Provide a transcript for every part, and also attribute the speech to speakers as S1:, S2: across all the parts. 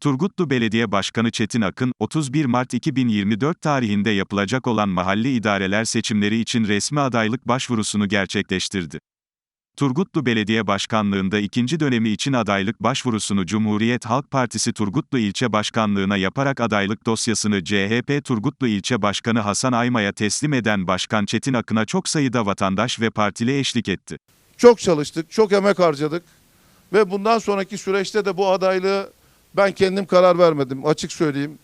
S1: Turgutlu Belediye Başkanı Çetin Akın, 31 Mart 2024 tarihinde yapılacak olan mahalli idareler seçimleri için resmi adaylık başvurusunu gerçekleştirdi. Turgutlu Belediye Başkanlığında ikinci dönemi için adaylık başvurusunu Cumhuriyet Halk Partisi Turgutlu İlçe Başkanlığına yaparak adaylık dosyasını CHP Turgutlu İlçe Başkanı Hasan Ayma'ya teslim eden Başkan Çetin Akın'a çok sayıda vatandaş ve partili eşlik etti.
S2: Çok çalıştık, çok emek harcadık ve bundan sonraki süreçte de bu adaylığı ben kendim karar vermedim açık söyleyeyim.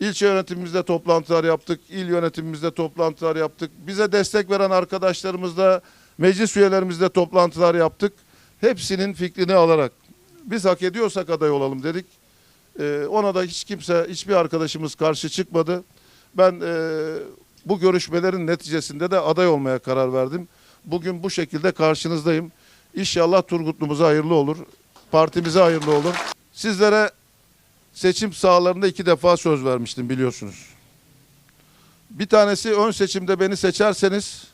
S2: İlçe yönetimimizde toplantılar yaptık, il yönetimimizde toplantılar yaptık. Bize destek veren arkadaşlarımızla, meclis üyelerimizle toplantılar yaptık. Hepsinin fikrini alarak biz hak ediyorsak aday olalım dedik. Ee, ona da hiç kimse, hiçbir arkadaşımız karşı çıkmadı. Ben e, bu görüşmelerin neticesinde de aday olmaya karar verdim. Bugün bu şekilde karşınızdayım. İnşallah Turgutlu'muza hayırlı olur. Partimize hayırlı olur. Sizlere seçim sahalarında iki defa söz vermiştim biliyorsunuz. Bir tanesi ön seçimde beni seçerseniz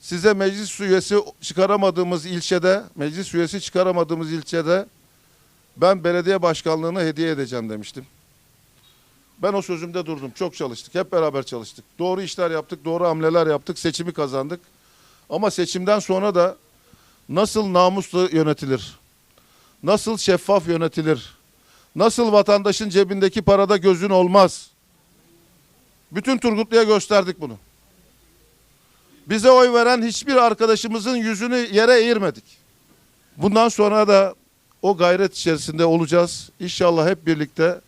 S2: size meclis üyesi çıkaramadığımız ilçede, meclis üyesi çıkaramadığımız ilçede ben belediye başkanlığını hediye edeceğim demiştim. Ben o sözümde durdum. Çok çalıştık. Hep beraber çalıştık. Doğru işler yaptık, doğru hamleler yaptık, seçimi kazandık. Ama seçimden sonra da nasıl namuslu yönetilir? Nasıl şeffaf yönetilir? Nasıl vatandaşın cebindeki parada gözün olmaz? Bütün Turgutlu'ya gösterdik bunu. Bize oy veren hiçbir arkadaşımızın yüzünü yere eğirmedik. Bundan sonra da o gayret içerisinde olacağız. İnşallah hep birlikte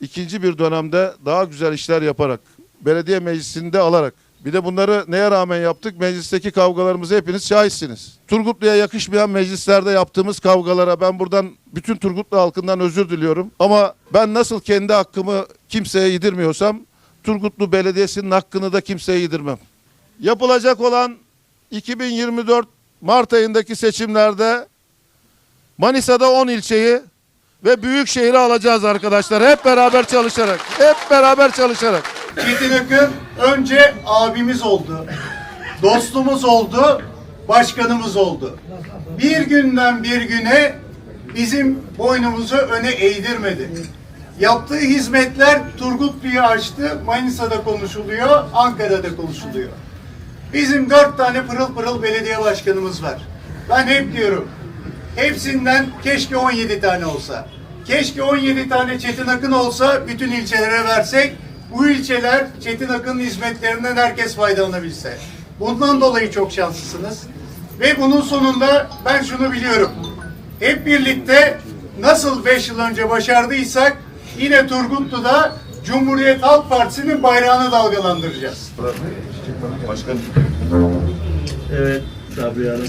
S2: ikinci bir dönemde daha güzel işler yaparak, belediye meclisinde alarak, bir de bunları neye rağmen yaptık? Meclisteki kavgalarımıza hepiniz şahitsiniz. Turgutlu'ya yakışmayan meclislerde yaptığımız kavgalara ben buradan bütün Turgutlu halkından özür diliyorum. Ama ben nasıl kendi hakkımı kimseye yedirmiyorsam, Turgutlu Belediyesi'nin hakkını da kimseye yedirmem. Yapılacak olan 2024 Mart ayındaki seçimlerde Manisa'da 10 ilçeyi ve büyük şehri alacağız arkadaşlar. Hep beraber çalışarak. Hep beraber çalışarak.
S3: Çetin Akın önce abimiz oldu. Dostumuz oldu. Başkanımız oldu. Bir günden bir güne bizim boynumuzu öne eğdirmedi. Yaptığı hizmetler Turgutlu'yu açtı. Manisa'da konuşuluyor, Ankara'da konuşuluyor. Bizim dört tane pırıl pırıl belediye başkanımız var. Ben hep diyorum, hepsinden keşke 17 tane olsa. Keşke 17 tane Çetin Akın olsa, bütün ilçelere versek, bu ilçeler Çetin Akın'ın hizmetlerinden herkes faydalanabilse. Bundan dolayı çok şanslısınız. Ve bunun sonunda ben şunu biliyorum. Hep birlikte nasıl 5 yıl önce başardıysak yine Turgutlu'da Cumhuriyet Halk Partisi'nin bayrağını dalgalandıracağız.
S4: Evet, tabii hanım.